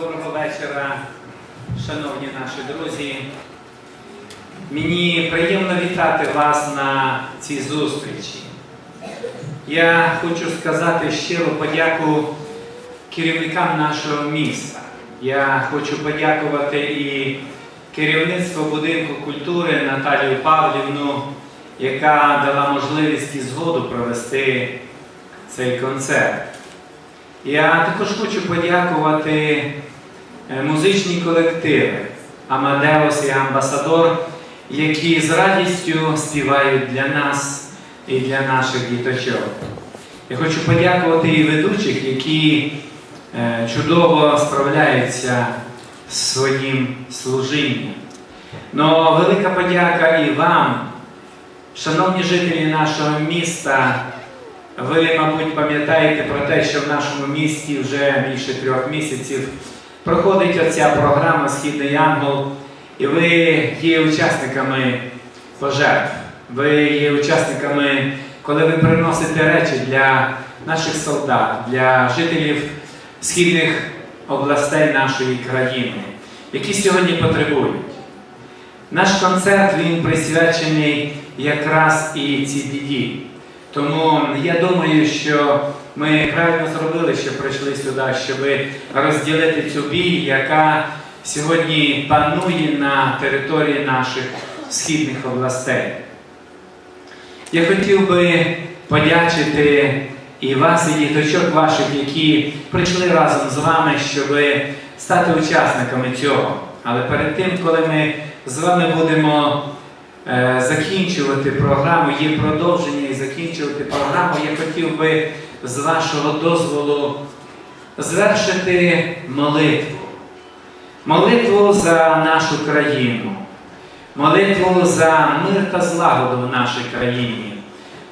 Доброго вечора, шановні наші друзі. Мені приємно вітати вас на цій зустрічі. Я хочу сказати щиру подяку керівникам нашого міста. Я хочу подякувати і керівництву будинку культури Наталію Павлівну, яка дала можливість і згоду провести цей концерт. Я також хочу подякувати е, музичні колективи Амадеус і Амбасадор, які з радістю співають для нас і для наших діточок. Я хочу подякувати і ведучих, які е, чудово справляються з своїм служінням. Но велика подяка і вам, шановні жителі нашого міста. Ви, мабуть, пам'ятаєте про те, що в нашому місті вже більше трьох місяців проходить оця програма Східний Янгол, і ви є учасниками пожертв. Ви є учасниками, коли ви приносите речі для наших солдат, для жителів східних областей нашої країни, які сьогодні потребують. Наш концерт він присвячений якраз і цій біді. Тому я думаю, що ми правильно зробили, що прийшли сюди, щоб розділити цю біль, яка сьогодні панує на території наших східних областей. Я хотів би подячити і вас, і діточок ваших, які прийшли разом з вами, щоб стати учасниками цього. Але перед тим, коли ми з вами будемо закінчувати програму, є продовження і закінчувати програму, я хотів би з вашого дозволу звершити молитву. Молитву за нашу країну, молитву за мир та злагоду в нашій країні,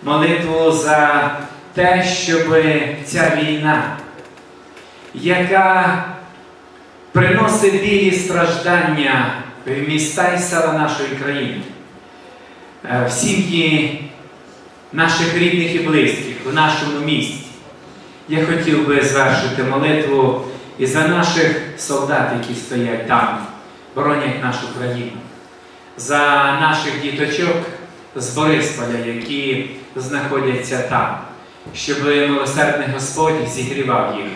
молитву за те, щоб ця війна, яка приносить білі страждання в міста і села нашої країни, е, в сім'ї наших рідних і близьких, в нашому місті. Я хотів би звершити молитву і за наших солдат, які стоять там, боронять нашу країну, за наших діточок з Борисполя, які знаходяться там, щоб милосердний Господь зігрівав їх,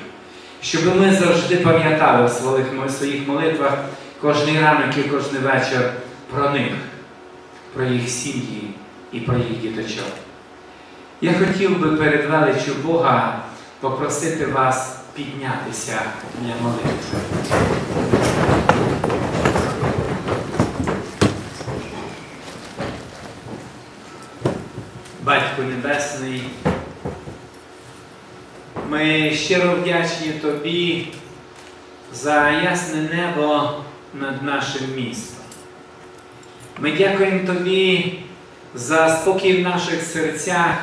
щоб ми завжди пам'ятали в своїх, молитвах кожний ранок і кожен вечір про них, про їх сім'ї і про їх діточок. Я хотів би перед величчю Бога попросити вас піднятися для молитви. Батько Небесний, ми щиро вдячні Тобі за ясне небо над нашим містом. Ми дякуємо Тобі за спокій в наших серцях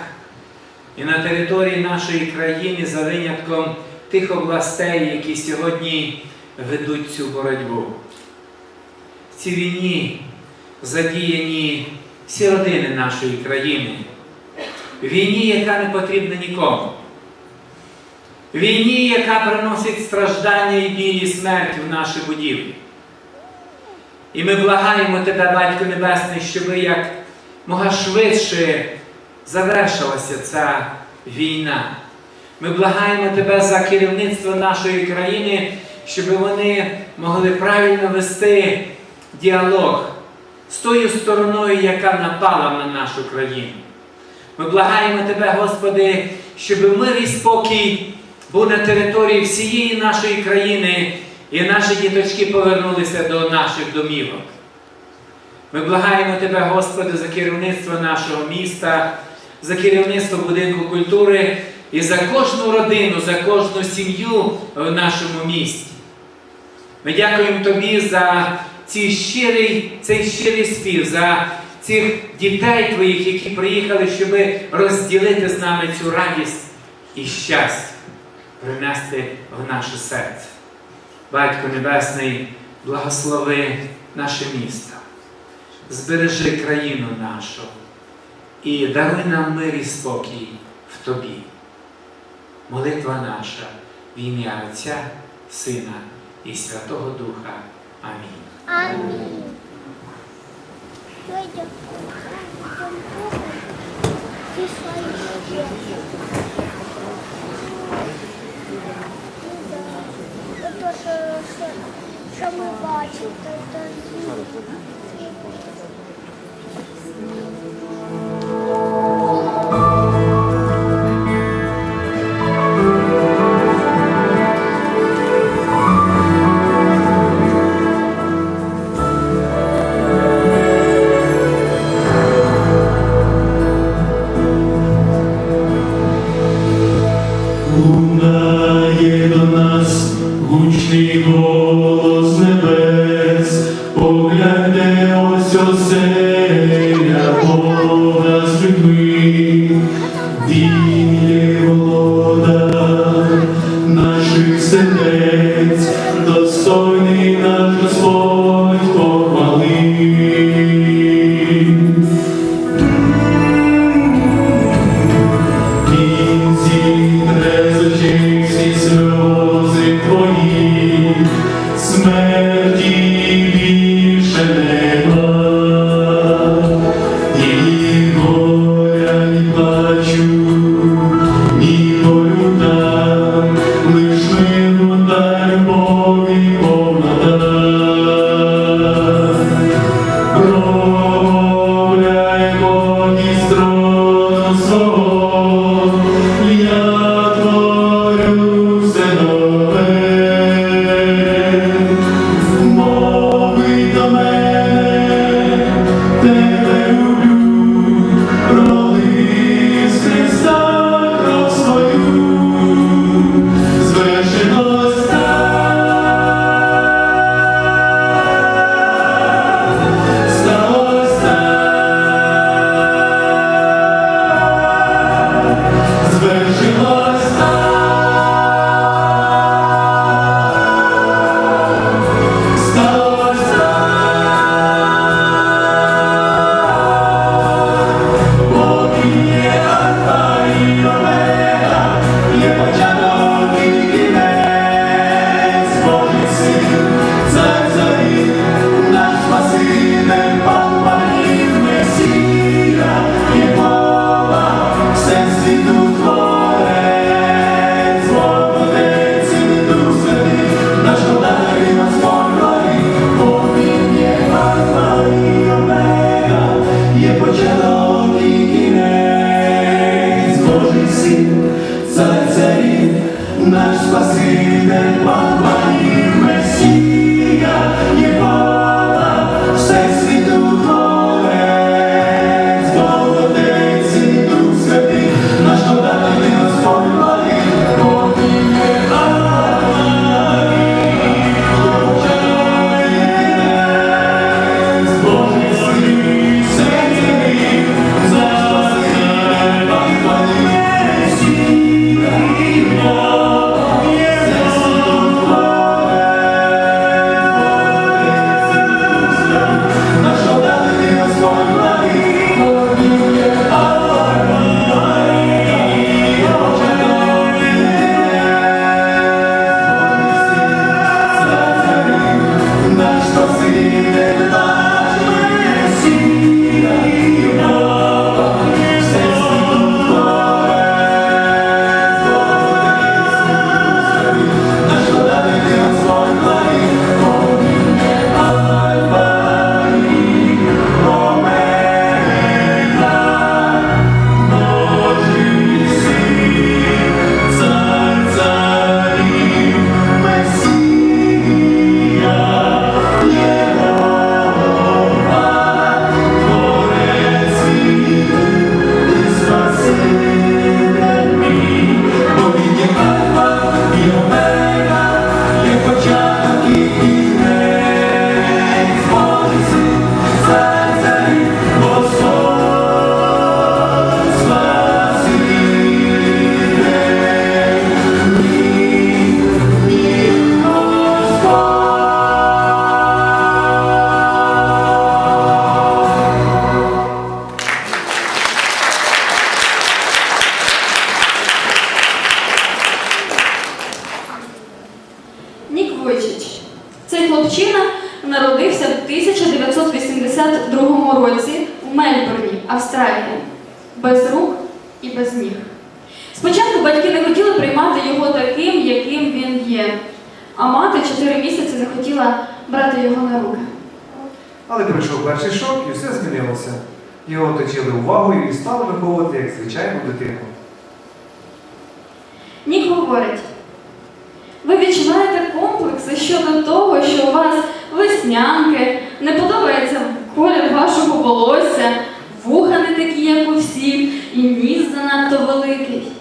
і на території нашої країни за винятком тих областей, які сьогодні ведуть цю боротьбу. В цій війні задіяні всі родини нашої країни. Війні, яка не потрібна нікому. Війні, яка приносить страждання і біль смерть в наші будівлі. І ми благаємо Тебе, Батько Небесний, щоб як мога швидше завершилася ця війна. Ми благаємо Тебе за керівництво нашої країни, щоб вони могли правильно вести діалог з тою стороною, яка напала на нашу країну. Ми благаємо Тебе, Господи, щоб мир і спокій був на території всієї нашої країни, і наші діточки повернулися до наших домівок. Ми благаємо Тебе, Господи, за керівництво нашого міста, за керівництво будинку культури і за кожну родину, за кожну сім'ю в нашому місті. Ми дякуємо Тобі за цей щирий, цей щирий спів, за цих дітей Твоїх, які приїхали, щоб розділити з нами цю радість і щастя, принести в наше серце. Батько Небесний, благослови наше місто, збережи країну нашу і даруй нам мир і спокій в Тобі. Молитва наша в ім'я Отця, Сина і Святого Духа. Амінь. Амінь. Thank you то, що, що, що ми бачимо. То, то... Senhor. Койчич. Цей хлопчина народився в 1982 році в Мельбурні, Австралії, без рук і без ніг. Спочатку батьки не хотіли приймати його таким, яким він є, а мати чотири місяці захотіла брати його на руки. Але прийшов перший шок і все змінилося. Його оточили увагою і стали виховувати як звичайну дитину. Нік говорить ви відчуваєте комплекси щодо того, що у вас веснянки, не подобається колір вашого волосся, вуха не такі, як у всіх, і ніс занадто великий.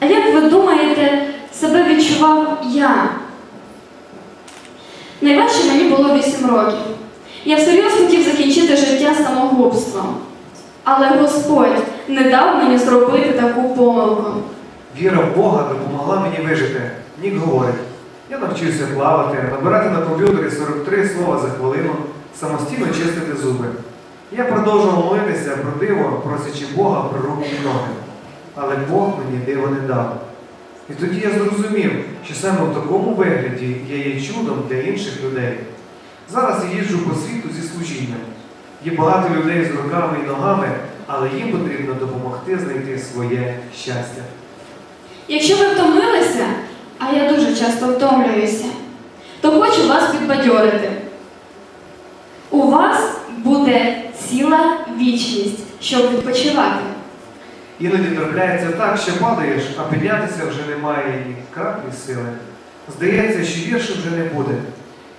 А як ви думаєте, себе відчував я? Найважче мені було 8 років. Я всерйоз хотів закінчити життя самогубством. Але Господь не дав мені зробити таку помилку. Віра в Бога допомогла мені вижити. Нік говорить, я навчився плавати, набирати на комп'ютері 43 слова за хвилину, самостійно чистити зуби. Я продовжував молитися про диво, просячи Бога про руки і ноги. Але Бог мені диво не дав. І тоді я зрозумів, що саме в такому вигляді я є чудом для інших людей. Зараз я їжджу по світу зі служінням. Є багато людей з руками і ногами, але їм потрібно допомогти знайти своє щастя. Якщо ви втомилися, а я дуже часто втомлююся, то хочу вас підбадьорити. У вас буде ціла вічність, щоб відпочивати. Іноді трапляється так, що падаєш, а піднятися вже немає ні краплі сили. Здається, що гірше вже не буде.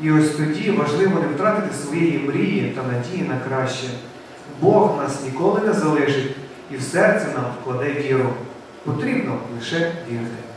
І ось тоді важливо не втратити своєї мрії та надії на краще. Бог нас ніколи не залишить і в серце нам вкладе віру. potrebno je še delati.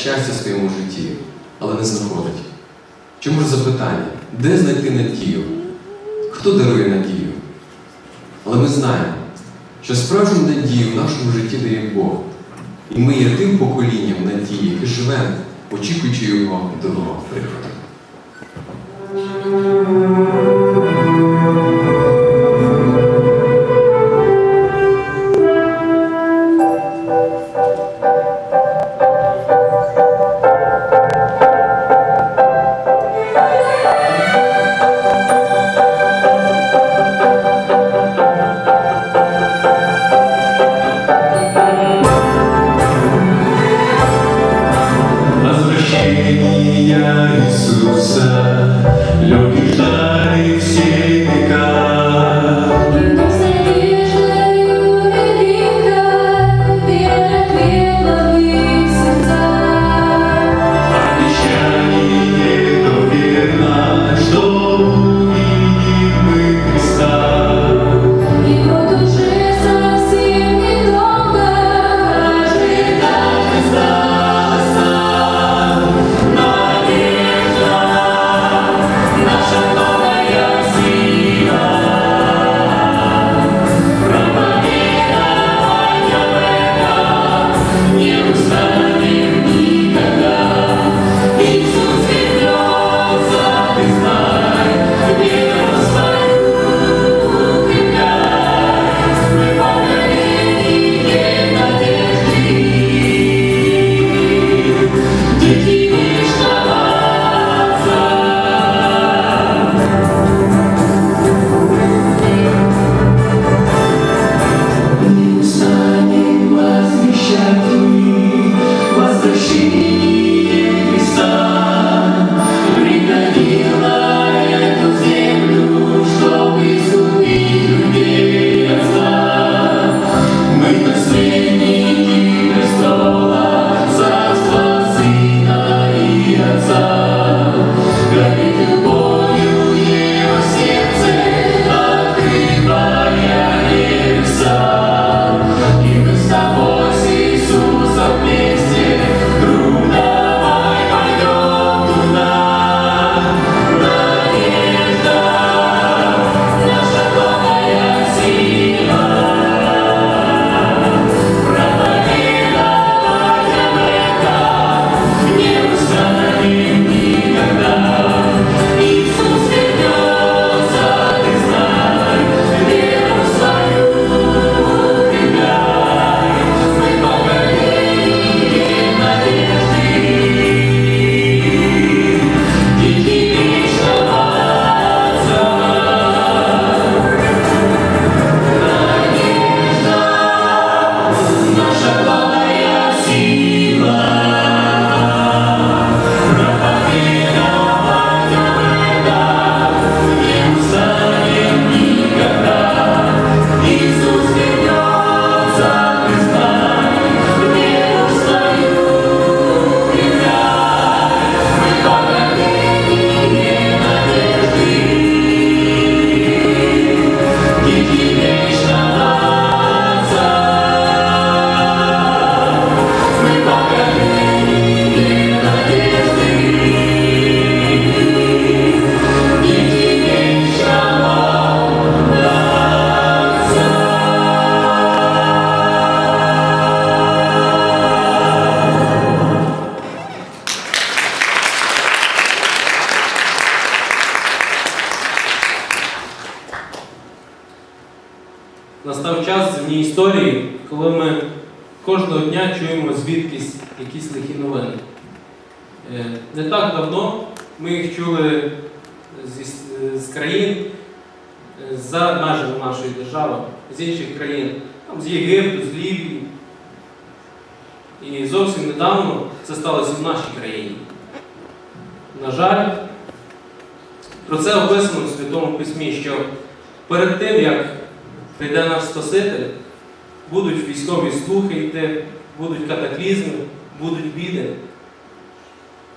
щастя в своєму житті, але не знаходить. Чому ж запитання, де знайти надію? Хто дарує надію? Але ми знаємо, що справжню надію в нашому житті дає Бог. І ми є тим поколінням надії, яке живе, очікуючи його до нового приходу.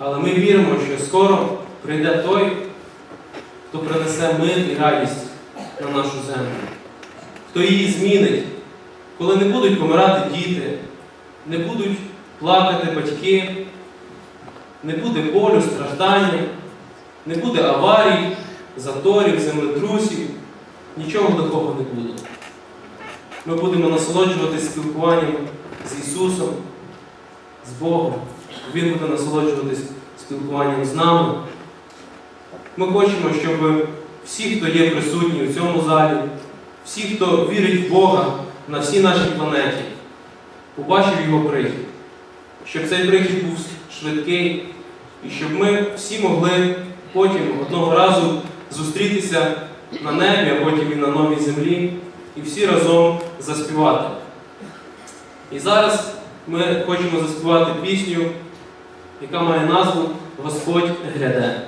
Але ми віримо, що скоро прийде той, хто принесе мир і радість на нашу землю, хто її змінить, коли не будуть помирати діти, не будуть плакати батьки, не буде болю, страждання, не буде аварій, заторів, землетрусів, нічого такого не буде. Ми будемо насолоджуватись спілкуванням з Ісусом, з Богом. Він буде насолоджуватись спілкуванням з нами. Ми хочемо, щоб всі, хто є присутні у цьому залі, всі, хто вірить в Бога на всій нашій планеті, побачив його прихід. Щоб цей прихід був швидкий, і щоб ми всі могли потім одного разу зустрітися на небі, а потім і на новій землі, і всі разом заспівати. І зараз ми хочемо заспівати пісню, яка має назву Господь гряде.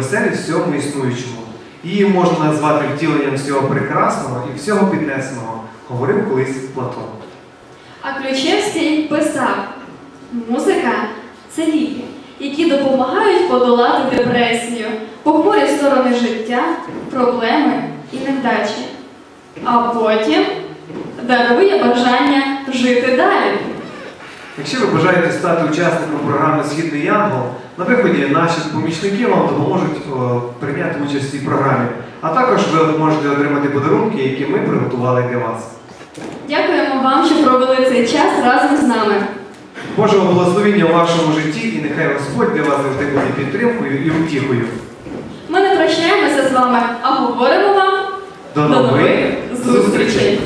І всьому існуючому. Її можна назвати втіленням всього прекрасного і всього піднесеного, говорив колись Платон. А Ключевський писав: музика це ліки, які допомагають подолати депресію, похмурі сторони життя, проблеми і невдачі. А потім дарує бажання жити далі. Якщо ви бажаєте стати учасником програми Східний Янгол, на виході наші помічники вам допоможуть о, прийняти участь в цій програмі. А також ви можете отримати подарунки, які ми приготували для вас. Дякуємо вам, що провели цей час разом з нами. Божого благословіння у вашому житті і нехай Господь для вас завжди буде підтримкою і утіхою. Ми не прощаємося з вами, а говоримо вам До нових зустрічей!